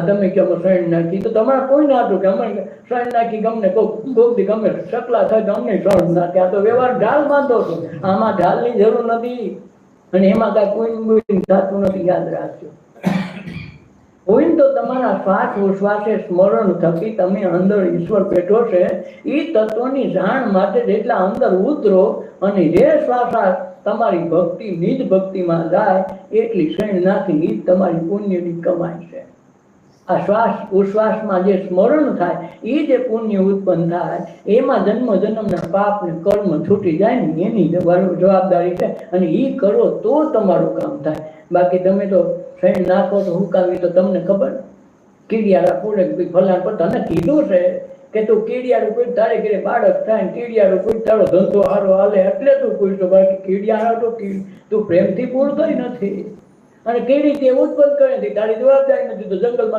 તમે કે અમે શરણ નાખી, તો તમારે કોઈ ના હતું કે અમે શરણ નાખી ગમને કોક દી ગમે શકલા થાય તો અમને શરણ નાખી. આ તો વ્યવહાર ઢાલ બાંધો છો. આમાં ઢાલની જરૂર નથી. અને એમાં કાંઈ કોઈ કોઈ થતું નથી, યાદ રાખજો. હોય તો તમારા શ્વાસ ઉશ્વાસે સ્મરણ થકી તમે અંદર ઈશ્વર બેઠો છે. એ તત્વની જાણ માટે જેટલા અંદર ઉતરો અને જે શ્વાસ તમારી ભક્તિ, નિજ ભક્તિમાં જાય, એટલી શ્રેણ નાખી તમારી પુણ્યની કમાઈ છે. આ શ્વાસ, ઉશ્વાસમાં જે સ્મરણ થાય, એ જે પુણ્ય ઉત્પન્ન થાય, એમાં જન્મ, જન્મના પાપ ને કર્મ છૂટી જાય ને, એની જવાબદારી છે અને એ કરો તો તમારું કામ થાય. બાકી તમે તો ફેણ નાખો તો હુકાવી તો તમને ખબર. કીડિયાળા પૂરે ફલાણ પર તને કીધું છે કે તું કીડિયાળું કોઈ તારે ઘરે બાળક થાય ને કીડિયાળું કોઈ તારો ધંધો હારો હાલે એટલે તું પૂછતો બાકી કીડિયાળા તો તું પ્રેમથી પૂરતો નથી. અને કેવી રીતે ઉત્પન્ન કરે તારી જવાબદારી નથી. તો જંગલમાં